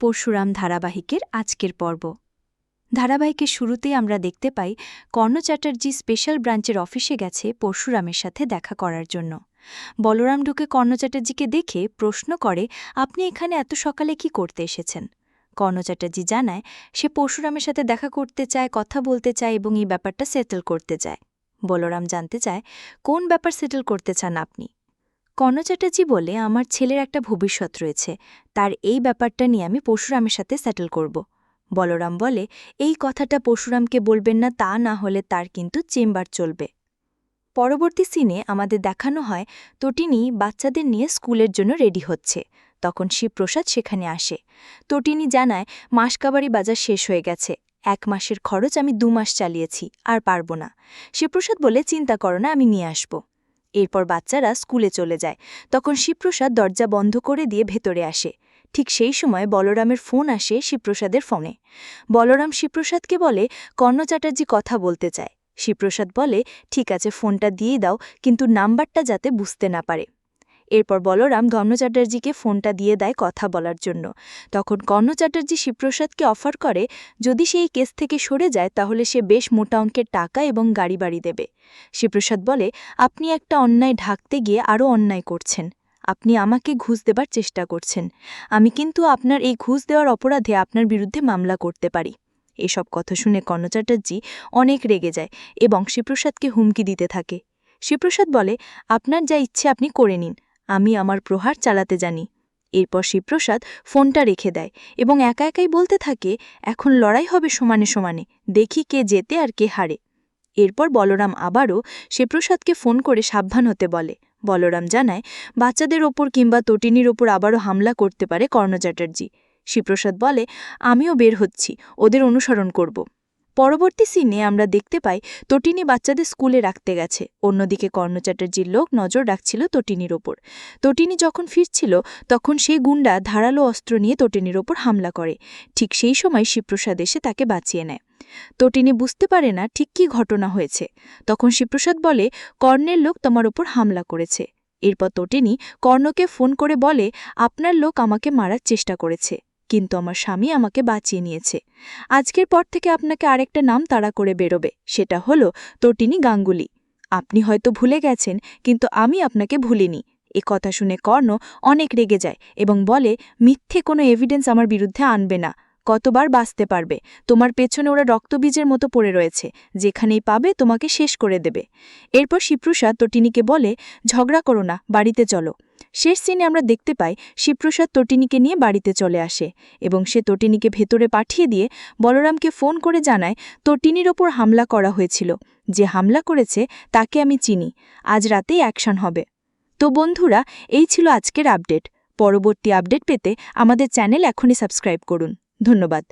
পরশুরাম ধারাবাহিকের আজকের পর্ব। ধারাবাহিকের শুরুতেই আমরা দেখতে পাই, কর্ণ চ্যাটার্জি স্পেশাল ব্রাঞ্চের অফিসে গেছে পরশুরামের সাথে দেখা করার জন্য। বলরাম ঢুকে কর্ণ চ্যাটার্জিকে দেখে প্রশ্ন করে, আপনি এখানে এত সকালে কি করতে এসেছেন? কর্ণ চ্যাটার্জি জানায়, সে পরশুরামের সাথে দেখা করতে চায়, কথা বলতে চায় এবং এই ব্যাপারটা সেটেল করতে চায়। বলরাম জানতে চায়, কোন ব্যাপার সেটেল করতে চান আপনি? কর্ণ চ্যাটার্জি বলে আমার ছেলের একটা ভবিষ্যৎ রয়েছে। তার এই ব্যাপারটা নিয়ে আমি পরশুরামের সাথে সেটেল করব। বলরাম বলে, এই কথাটা পরশুরামকে বলবেন না, তা না হলে তার কিন্তু চেম্বার চলবে। পরবর্তী সিনে আমাদের দেখানো হয়, তটিনী বাচ্চাদের নিয়ে স্কুলের জন্য রেডি হচ্ছে। তখন শিবপ্রসাদ সেখানে আসে। তটিনী জানায়, মাসকাবাড়ি বাজার শেষ হয়ে গেছে। এক মাসের খরচ আমি দু মাস চালিয়েছি, আর পারব না শিবপ্রসাদ বলে, চিন্তা করো না, আমি নিয়ে আসব। এরপর বাচ্চারা স্কুলে চলে যায়। তখন শিবপ্রসাদ দরজা বন্ধ করে দিয়ে ভেতরে আসে। ঠিক সেই সময় বলরামের ফোন আসে শিবপ্রসাদের ফোনে। বলরাম শিবপ্রসাদকে বলে, কর্ণ চ্যাটার্জি কথা বলতে চায়। শিবপ্রসাদ বলে, ঠিক আছে, ফোনটা দিয়ে দাও, কিন্তু নাম্বারটা যাতে বুঝতে না পারে। এরপর বলরাম ধর্ম চ্যাটার্জিকে ফোনটা দিয়ে দেয় কথা বলার জন্য। তখন কর্ণ চ্যাটার্জি শিবপ্রসাদকে অফার করে, যদি সে এই কেস থেকে সরে যায়, তাহলে সে বেশ মোটা অঙ্কের টাকা এবং গাড়ি বাড়ি দেবে। শিবপ্রসাদ বলে, আপনি একটা অন্যায় ঢাকতে গিয়ে আরও অন্যায় করছেন। আপনি আমাকে ঘুষ দেবার চেষ্টা করছেন। আমি কিন্তু আপনার এই ঘুষ দেওয়ার অপরাধে আপনার বিরুদ্ধে মামলা করতে পারি। এসব কথা শুনে কর্ণ চ্যাটার্জি অনেক রেগে যায় এবং শিবপ্রসাদকে হুমকি দিতে থাকে। শিবপ্রসাদ বলে, আপনার যা ইচ্ছে আপনি করে নিন। আমি আমার প্রহার চালাতে জানি। এরপর শিবপ্রসাদ ফোনটা রেখে দেয় এবং একা একাই বলতে থাকে, এখন লড়াই হবে সমানে সমানে, দেখি কে জেতে আর কে হারে। এরপর বলরাম আবারও শিবপ্রসাদকে ফোন করে সাবধান হতে বলে। বলরাম জানায়, বাচ্চাদের ওপর কিংবা তটিনীর ওপর আবারও হামলা করতে পারে কর্ণ চ্যাটার্জি। শিবপ্রসাদ বলে, আমিও বের হচ্ছি, ওদের অনুসরণ করব। পরবর্তী সিনে আমরা দেখতে পাই তটিনী বাচ্চাদের স্কুলে রাখতে গেছে। অন্যদিকে কর্ণ চ্যাটার্জির লোক নজর রাখছিল তটিনীর ওপর। তটিনী যখন ফিরছিল, তখন সেই গুন্ডা ধারালো অস্ত্র নিয়ে তটিনীর ওপর হামলা করে। ঠিক সেই সময় শিবপ্রসাদ এসে তাকে বাঁচিয়ে নেয়। তটিনী বুঝতে পারে না ঠিক কী ঘটনা হয়েছে। তখন শিবপ্রসাদ বলে, কর্ণের লোক তোমার ওপর হামলা করেছে। এরপর তটিনী কর্ণকে ফোন করে বলে, আপনার লোক আমাকে মারার চেষ্টা করেছে। কিন্তু আমার স্বামী আমাকে বাঁচিয়ে নিয়েছে। আজকের পর থেকে আপনাকে আরেকটা নাম তাড়া করে বেরোবে, সেটা হলো তটিনী গাঙ্গুলি। আপনি হয়তো ভুলে গেছেন, কিন্তু আমি আপনাকে ভুলিনি। এ কথা শুনে কর্ণ অনেক রেগে যায় এবং বলে, মিথ্যে কোনো এভিডেন্স আমার বিরুদ্ধে আনবে না। কতবার বাঁচতে পারবে। তোমার পেছনে ওরা রক্তবীজের মতো পড়ে রয়েছে। যেখানেই পাবে তোমাকে শেষ করে দেবে। এরপর শিবপ্রসাদ তটিনীকে বলে, ঝগড়া করো না, বাড়িতে চলো। শেষ সিনে আমরা দেখতে পাই শিবপ্রসাদ তটিনীকে নিয়ে বাড়িতে চলে আসে এবং সে তটিনীকে ভেতরে পাঠিয়ে দিয়ে বলরামকে ফোন করে জানায়, তটিনীর ওপর হামলা করা হয়েছিল। যে হামলা করেছে তাকে আমি চিনি। আজ রাতেই অ্যাকশন হবে। তো বন্ধুরা, এই ছিল আজকের আপডেট। পরবর্তী আপডেট পেতে আমাদের চ্যানেল এখনই সাবস্ক্রাইব করুন। ধন্যবাদ।